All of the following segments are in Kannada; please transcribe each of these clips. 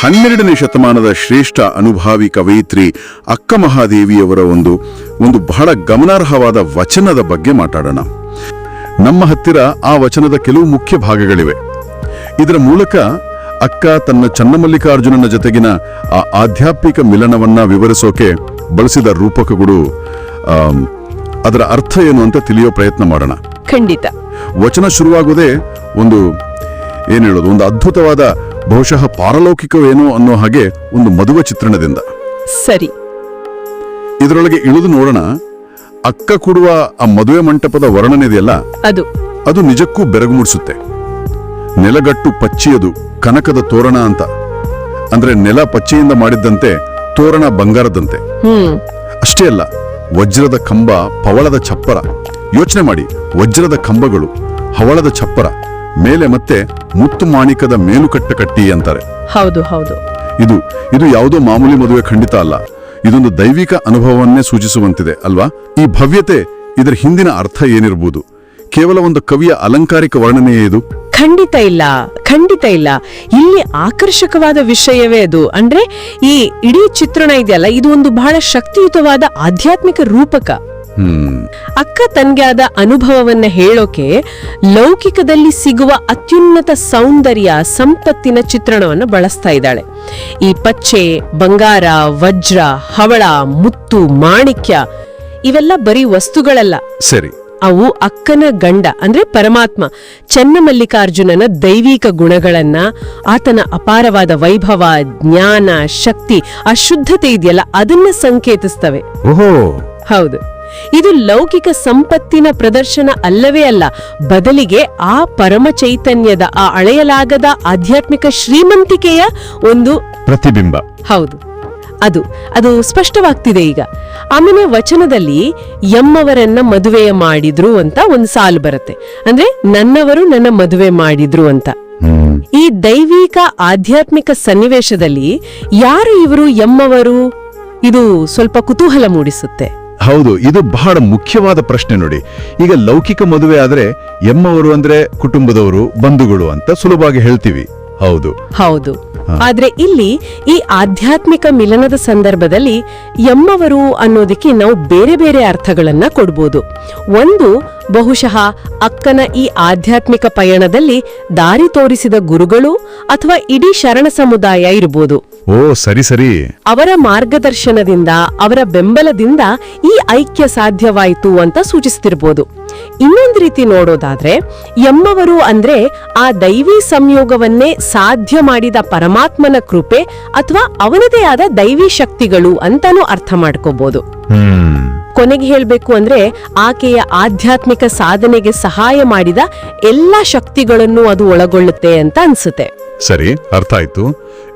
ಹನ್ನೆರಡನೇ ಶತಮಾನದ ಶ್ರೇಷ್ಠ ಅನುಭಾವಿ ಕವಯಿತ್ರಿ ಅಕ್ಕ ಮಹಾದೇವಿಯವರ ಒಂದು ಒಂದು ಬಹಳ ಗಮನಾರ್ಹವಾದ ವಚನದ ಬಗ್ಗೆ ಮಾತಾಡೋಣ. ನಮ್ಮ ಹತ್ತಿರ ಆ ವಚನದ ಕೆಲವು ಮುಖ್ಯ ಭಾಗಗಳಿವೆ. ಇದರ ಮೂಲಕ ಅಕ್ಕ ತನ್ನ ಚನ್ನಮಲ್ಲಿಕಾರ್ಜುನನ ಜೊತೆಗಿನ ಆ ಆಧ್ಯಾತ್ಮಿಕ ಮಿಲನವನ್ನ ವಿವರಿಸೋಕೆ ಬಳಸಿದ ರೂಪಕಗಳು ಅದರ ಅರ್ಥ ಏನು ಅಂತ ತಿಳಿಯೋ ಪ್ರಯತ್ನ ಮಾಡೋಣ. ಖಂಡಿತ. ವಚನ ಶುರುವಾಗೋದೇ ಒಂದು ಏನ್ ಹೇಳೋದು ಒಂದು ಅದ್ಭುತವಾದ ಬಹುಶಃ ಪಾರಲೌಕಿಕವೇನೋ ಅನ್ನೋ ಹಾಗೆ ಒಂದು ಮದುವೆ ಚಿತ್ರಣದಿಂದ. ಸರಿ. ಇದರೊಳಗೆ ಇಳಿದು ನೋಡೋಣ. ಅಕ್ಕ ಕೊಡುವ ಆ ಮದುವೆ ಮಂಟಪದ ವರ್ಣನೆ ಇದೆಯಲ್ಲ ಅದು. ಅದು ನಿಜಕ್ಕೂ ಬೆರಗು ಮೂಡಿಸುತ್ತೆ. ನೆಲಗಟ್ಟು ಪಚ್ಚಿಯದು ಕನಕದ ತೋರಣ ಅಂತ. ಅಂದ್ರೆ ನೆಲ ಪಚ್ಚೆಯಿಂದ ಮಾಡಿದ್ದಂತೆ ತೋರಣ ಬಂಗಾರದಂತೆ. ಹ್ಮ್. ಅಷ್ಟೇ ಅಲ್ಲ ವಜ್ರದ ಕಂಬ ಪವಳದ ಚಪ್ಪರ ಯೋಚನೆ ಮಾಡಿ ವಜ್ರದ ಕಂಬಗಳು ಹವಳದ ಚಪ್ಪರ ಮೇಲೆ ಮತ್ತೆ ಮುತ್ತು ಮಾಣಿಕದ ಮೇಲುಕಟ್ಟ ಕಟ್ಟಿ ಅಂತಾರೆ. ಹೌದು ಹೌದು. ಇದು ಇದು ಯಾವುದೋ ಮಾಮೂಲಿ ಮದುವೆ ಖಂಡಿತ ಅಲ್ಲ. ಇದೊಂದು ದೈವಿಕ ಅನುಭವವನ್ನೇ ಸೂಚಿಸುವಂತಿದೆ ಅಲ್ವಾ? ಈ ಭವ್ಯತೆ ಇದರ ಹಿಂದಿನ ಅರ್ಥ ಏನಿರಬಹುದು? ಕೇವಲ ಒಂದು ಕವಿಯ ಅಲಂಕಾರಿಕ ವರ್ಣನೆಯೇ ಇದು? ಖಂಡಿತ ಇಲ್ಲ ಖಂಡಿತ ಇಲ್ಲ. ಇಲ್ಲಿ ಆಕರ್ಷಕವಾದ ವಿಷಯವೇ ಅದು. ಅಂದ್ರೆ ಈ ಇಡೀ ಚಿತ್ರಣ ಇದೆಯಲ್ಲ ಇದು ಒಂದು ಬಹಳ ಶಕ್ತಿಯುತವಾದ ಆಧ್ಯಾತ್ಮಿಕ ರೂಪಕ. ಅಕ್ಕ ತನ್ಗೆ ಆದ ಅನುಭವವನ್ನ ಹೇಳೋಕೆ ಲೌಕಿಕದಲ್ಲಿ ಸಿಗುವ ಅತ್ಯುನ್ನತ ಸೌಂದರ್ಯ ಸಂಪತ್ತಿನ ಚಿತ್ರಣವನ್ನು ಬಳಸ್ತಾ ಇದ್ದಾಳೆ. ಈ ಪಚ್ಚೆ ಬಂಗಾರ ವಜ್ರ ಹವಳ ಮುತ್ತು ಮಾಣಿಕ್ಯ ಇವೆಲ್ಲ ಬರೀ ವಸ್ತುಗಳಲ್ಲ. ಸರಿ. ಅವು ಅಕ್ಕನ ಗಂಡ ಅಂದ್ರೆ ಪರಮಾತ್ಮ ಚೆನ್ನಮಲ್ಲಿಕಾರ್ಜುನನ ದೈವಿಕ ಗುಣಗಳನ್ನ ಆತನ ಅಪಾರವಾದ ವೈಭವ ಜ್ಞಾನ ಶಕ್ತಿ ಅಶುದ್ಧತೆ ಶುದ್ಧತೆ ಇದೆಯಲ್ಲ ಅದನ್ನ ಸಂಕೇತಿಸ್ತವೆ. ಓಹೋ. ಹೌದು. ಇದು ಲೌಕಿಕ ಸಂಪತ್ತಿನ ಪ್ರದರ್ಶನ ಅಲ್ಲವೇ ಅಲ್ಲ ಬದಲಿಗೆ ಆ ಪರಮ ಚೈತನ್ಯದ ಆ ಅಳೆಯಲಾಗದ ಆಧ್ಯಾತ್ಮಿಕ ಶ್ರೀಮಂತಿಕೆಯ ಒಂದು ಪ್ರತಿಬಿಂಬ. ಹೌದು. ಅದು ಅದು ಸ್ಪಷ್ಟವಾಗ್ತಿದೆ ಈಗ. ಆಮೇಲೆ ವಚನದಲ್ಲಿ ಎಮ್ಮವರನ್ನ ಮದುವೆಯ ಮಾಡಿದ್ರು ಅಂತ ಒಂದು ಸಾಲು ಬರುತ್ತೆ. ಅಂದ್ರೆ ನನ್ನವರು ನನ್ನ ಮದುವೆ ಮಾಡಿದ್ರು ಅಂತ. ಈ ದೈವಿಕ ಆಧ್ಯಾತ್ಮಿಕ ಸನ್ನಿವೇಶದಲ್ಲಿ ಯಾರು ಇವರು ಎಮ್ಮವರು? ಇದು ಸ್ವಲ್ಪ ಕುತೂಹಲ ಮೂಡಿಸುತ್ತೆ. ಹೌದು, ಇದು ಬಹಳ ಮುಖ್ಯವಾದ ಪ್ರಶ್ನೆ ನೋಡಿ. ಈಗ ಲೌಕಿಕ ಮದುವೆ ಆದರೆ ಎಮ್ಮವರು ಅಂದ್ರೆ ಕುಟುಂಬದವರು, ಬಂಧುಗಳು ಅಂತ ಸುಲಭವಾಗಿ ಹೇಳ್ತೀವಿ. ಹೌದು. ಹೌದು. ಆದ್ರೆ ಇಲ್ಲಿ ಈ ಆಧ್ಯಾತ್ಮಿಕ ಮಿಲನದ ಸಂದರ್ಭದಲ್ಲಿ ಎಮ್ಮವರು ಅನ್ನೋದಕ್ಕೆ ನಾವು ಬೇರೆ ಬೇರೆ ಅರ್ಥಗಳನ್ನ ಕೊಡ್ಬೋದು. ಒಂದು ಬಹುಶಃ ಅಕ್ಕನ ಈ ಆಧ್ಯಾತ್ಮಿಕ ಪಯಣದಲ್ಲಿ ದಾರಿ ತೋರಿಸಿದ ಗುರುಗಳು ಅಥವಾ ಇಡೀ ಶರಣ ಸಮುದಾಯ ಇರಬಹುದು ಓ ಸರಿ ಸರಿ. ಅವರ ಮಾರ್ಗದರ್ಶನದಿಂದ ಅವರ ಬೆಂಬಲದಿಂದ ಈ ಐಕ್ಯ ಸಾಧ್ಯವಾಯಿತು ಅಂತ ಸೂಚಿಸ್ತಿರ್ಬೋದು. ಇನ್ನೊಂದು ರೀತಿ ನೋಡೋದಾದ್ರೆ ಎಮ್ಮವರು ಅಂದ್ರೆ ಆ ದೈವಿ ಸಂಯೋಗವನ್ನೇ ಸಾಧ್ಯ ಮಾಡಿದ ಪರಮಾತ್ಮನ ಕೃಪೆ ಅಥವಾ ಅವನದೇ ಆದ ದೈವಿ ಶಕ್ತಿಗಳು ಅಂತಾನೂ ಅರ್ಥ ಮಾಡ್ಕೋಬಹುದು ಹ್ಮ್. ಕೊನೆಗೆ ಹೇಳಬೇಕು ಅಂದ್ರೆ ಆಕೆಯ ಆಧ್ಯಾತ್ಮಿಕ ಸಾಧನೆಗೆ ಸಹಾಯ ಮಾಡಿದ ಎಲ್ಲ ಶಕ್ತಿಗಳನ್ನು ಅದು ಒಳಗೊಳ್ಳುತ್ತೆ ಅಂತ ಅನ್ಸುತ್ತೆ. ಸರಿ ಅರ್ಥ ಆಯ್ತು.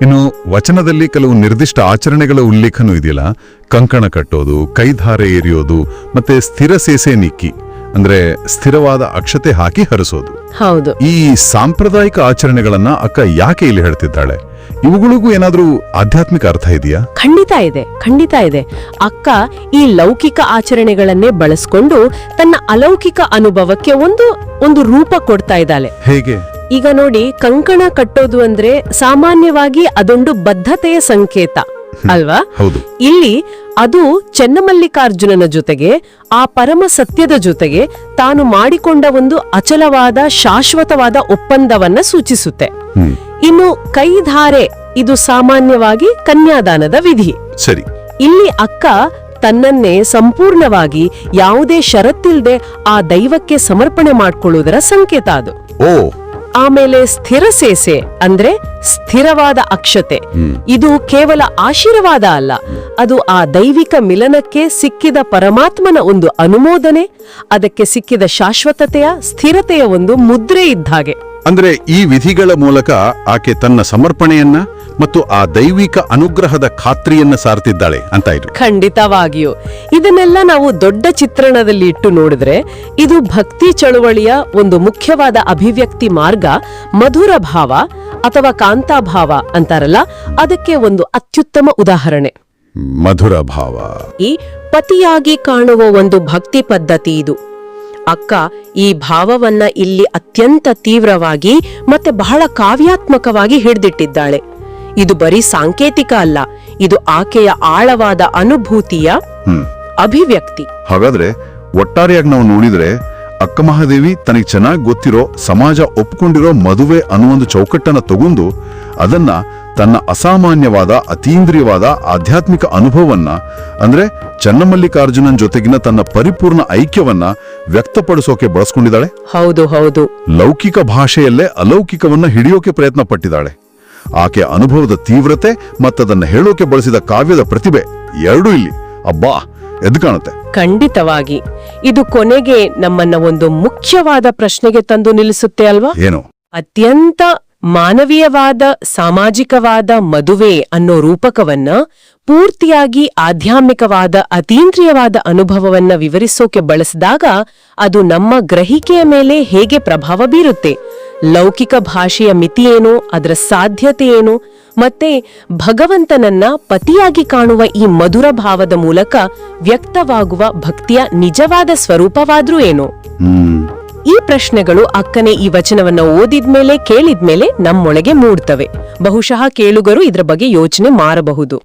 ಇನ್ನು ವಚನದಲ್ಲಿ ಕೆಲವು ನಿರ್ದಿಷ್ಟ ಆಚರಣೆಗಳ ಉಲ್ಲೇಖನೂ ಇದೆಯಲ್ಲ? ಕಂಕಣ ಕಟ್ಟೋದು ಕೈಧಾರೆ ಎರಿಯೋದು ಮತ್ತೆ ಸ್ಥಿರ ಸೇಸೆ ನಿಕ್ಕಿ ಅಂದ್ರೆ ಸ್ಥಿರವಾದ ಅಕ್ಷತೆ ಹಾಕಿ ಹರಿಸೋದು. ಹೌದು. ಈ ಸಾಂಪ್ರದಾಯಿಕ ಆಚರಣೆಗಳನ್ನ ಅಕ್ಕ ಯಾಕೆ ಇಲ್ಲಿ ಹೇಳ್ತಿದ್ದಾಳೆ? ಇವುಗಳಿಗೂ ಏನಾದ್ರೂ ಆಧ್ಯಾತ್ಮಿಕ ಅರ್ಥ ಇದೆಯಾ? ಖಂಡಿತ ಇದೆ ಖಂಡಿತ ಇದೆ. ಅಕ್ಕ ಈ ಲೌಕಿಕ ಆಚರಣೆಗಳನ್ನೇ ಬಳಸ್ಕೊಂಡು ತನ್ನ ಅಲೌಕಿಕ ಅನುಭವಕ್ಕೆ ಒಂದು ಒಂದು ರೂಪ ಕೊಡ್ತಾ ಇದ್ದಾಳೆ. ಹೇಗೆ? ಈಗ ನೋಡಿ ಕಂಕಣ ಕಟ್ಟೋದು ಅಂದ್ರೆ ಸಾಮಾನ್ಯವಾಗಿ ಅದೊಂದು ಬದ್ಧತೆಯ ಸಂಕೇತ. ಅಲ್ವಾ? ಹೌದು. ಇಲ್ಲಿ ಅದು ಚೆನ್ನಮಲ್ಲಿಕಾರ್ಜುನನ ಜೊತೆಗೆ ಆ ಪರಮ ಸತ್ಯದ ಜೊತೆಗೆ ತಾನು ಮಾಡಿಕೊಂಡ ಒಂದು ಅಚಲವಾದ ಶಾಶ್ವತವಾದ ಒಪ್ಪಂದವನ್ನ ಸೂಚಿಸುತ್ತೆ. ಇನ್ನು ಕೈಧಾರೆ ಇದು ಸಾಮಾನ್ಯವಾಗಿ ಕನ್ಯಾದಾನದ ವಿಧಿ. ಸರಿ. ಇಲ್ಲಿ ಅಕ್ಕ ತನ್ನನ್ನೇ ಸಂಪೂರ್ಣವಾಗಿ ಯಾವುದೇ ಷರತ್ತಿಲ್ದೆ ಆ ದೈವಕ್ಕೆ ಸಮರ್ಪಣೆ ಮಾಡ್ಕೊಳ್ಳುವುದರ ಸಂಕೇತ ಅದು. ಓ ಆಮೇಲೆ ಸ್ಥಿರ ಸೇಸೆ ಅಂದ್ರೆ ಸ್ಥಿರವಾದ ಅಕ್ಷತೆ. ಇದು ಕೇವಲ ಆಶೀರ್ವಾದ ಅಲ್ಲ. ಅದು ಆ ದೈವಿಕ ಮಿಲನಕ್ಕೆ ಸಿಕ್ಕಿದ ಪರಮಾತ್ಮನ ಒಂದು ಅನುಮೋದನೆ ಅದಕ್ಕೆ ಸಿಕ್ಕಿದ ಶಾಶ್ವತತೆಯ ಸ್ಥಿರತೆಯ ಒಂದು ಮುದ್ರೆ ಇದ್ದ ಹಾಗೆ. ಅಂದ್ರೆ ಈ ವಿಧಿಗಳ ಮೂಲಕ ಆಕೆ ತನ್ನ ಸಮರ್ಪಣೆಯನ್ನ ಮತ್ತು ಆ ದೈವಿಕ ಅನುಗ್ರಹದ ಖಾತ್ರಿಯನ್ನ ಸಾರ್ತಿದ್ದಾಳೆ ಅಂತ ಇದ್ರು ಖಂಡಿತವಾಗಿಯೂ. ಇದನ್ನೆಲ್ಲ ನಾವು ದೊಡ್ಡ ಚಿತ್ರಣದಲ್ಲಿ ಇಟ್ಟು ನೋಡಿದ್ರೆ ಇದು ಭಕ್ತಿ ಚಳುವಳಿಯ ಒಂದು ಮುಖ್ಯವಾದ ಅಭಿವ್ಯಕ್ತಿ ಮಾರ್ಗ ಮಧುರ ಭಾವ ಅಥವಾ ಕಾಂತಾಭಾವ ಅಂತಾರಲ್ಲ ಅದಕ್ಕೆ ಒಂದು ಅತ್ಯುತ್ತಮ ಉದಾಹರಣೆ. ಮಧುರ ಭಾವ. ಈ ಪತಿಯಾಗಿ ಕಾಣುವ ಒಂದು ಭಕ್ತಿ ಪದ್ಧತಿ ಇದು. ಅಕ್ಕ ಈ ಭಾವವನ್ನ ಇಲ್ಲಿ ಅತ್ಯಂತ ತೀವ್ರವಾಗಿ ಮತ್ತೆ ಬಹಳ ಕಾವ್ಯಾತ್ಮಕವಾಗಿ ಹಿಡಿದಿಟ್ಟಿದ್ದಾಳೆ. ಇದು ಬರೀ ಸಾಂಕೇತಿಕ ಅಲ್ಲ ಇದು ಆಕೆಯ ಆಳವಾದ ಅನುಭೂತಿಯ ಅಭಿವ್ಯಕ್ತಿ. ಹಾಗಾದ್ರೆ ಒಟ್ಟಾರೆಯಾಗಿ ನಾವು ನೋಡಿದ್ರೆ ಅಕ್ಕ ಮಹಾದೇವಿ ತನಗೆ ಚೆನ್ನಾಗಿ ಗೊತ್ತಿರೋ ಸಮಾಜ ಒಪ್ಕೊಂಡಿರೋ ಮದುವೆ ಅನ್ನೋ ಒಂದು ಚೌಕಟ್ಟನ್ನ ತಗೊಂಡು ಅದನ್ನ ತನ್ನ ಅಸಾಮಾನ್ಯವಾದ ಅತೀಂದ್ರಿಯವಾದ ಆಧ್ಯಾತ್ಮಿಕ ಅನುಭವವನ್ನ ಅಂದ್ರೆ ಚನ್ನಮಲ್ಲಿಕಾರ್ಜುನನ್ ಜೊತೆಗಿನ ತನ್ನ ಪರಿಪೂರ್ಣ ಐಕ್ಯವನ್ನ ವ್ಯಕ್ತಪಡಿಸೋಕೆ ಬಳಸ್ಕೊಂಡಿದ್ದಾಳೆ? ಹೌದು ಹೌದು. ಲೌಕಿಕ ಭಾಷೆಯಲ್ಲೇ ಅಲೌಕಿಕವನ್ನ ಹಿಡಿಯೋಕೆ ಪ್ರಯತ್ನ ಪಟ್ಟಿದ್ದಾಳೆ. ಆಕೆ ಅನುಭವದ ತೀವ್ರತೆ ಮತ್ತದನ್ನ ಹೇಳೋಕೆ ಬಳಸಿದ ಕಾವ್ಯದ ಪ್ರತಿಭೆ ಎರಡೂ ಇಲ್ಲಿ. ಅಬ್ಬಾ! ಎದ್ದು ಕಾಣುತ್ತೆ. ಖಂಡಿತವಾಗಿ. ಇದು ಕೊನೆಗೆ ನಮ್ಮನ್ನ ಒಂದು ಮುಖ್ಯವಾದ ಪ್ರಶ್ನೆಗೆ ತಂದು ನಿಲ್ಲಿಸುತ್ತೆ ಅಲ್ವಾ? ಏನು? ಅತ್ಯಂತ ಮಾನವೀಯವಾದ ಸಾಮಾಜಿಕವಾದ ಮದುವೆ ಅನ್ನೋ ರೂಪಕವನ್ನ ಪೂರ್ತಿಯಾಗಿ ಆಧ್ಯಾತ್ಮಿಕವಾದ ಅತೀಂದ್ರಿಯವಾದ ಅನುಭವವನ್ನ ವಿವರಿಸೋಕೆ ಬಳಸಿದಾಗ ಅದು ನಮ್ಮ ಗ್ರಹಿಕೆಯ ಮೇಲೆ ಹೇಗೆ ಪ್ರಭಾವ ಬೀರುತ್ತೆ? ಲೌಕಿಕ ಭಾಷೆಯ ಮಿತಿಯೇನು ಅದರ ಸಾಧ್ಯತೆ ಏನು ಮತ್ತೆ ಭಗವಂತನನ್ನ ಪತಿಯಾಗಿ ಕಾಣುವ ಈ ಮಧುರ ಭಾವದ ಮೂಲಕ ವ್ಯಕ್ತವಾಗುವ ಭಕ್ತಿಯ ನಿಜವಾದ ಸ್ವರೂಪವಾದ್ರೂ ಏನು? ಈ ಪ್ರಶ್ನೆಗಳು ಅಕ್ಕನೆ ಈ ವಚನವನ್ನ ಓದಿದ್ಮೇಲೆ ಕೇಳಿದ್ಮೇಲೆ ನಮ್ಮೊಳಗೆ ಮೂಡ್ತವೆ. ಬಹುಶಃ ಕೇಳುಗರು ಇದರ ಬಗ್ಗೆ ಯೋಚನೆ ಮಾರಬಹುದು.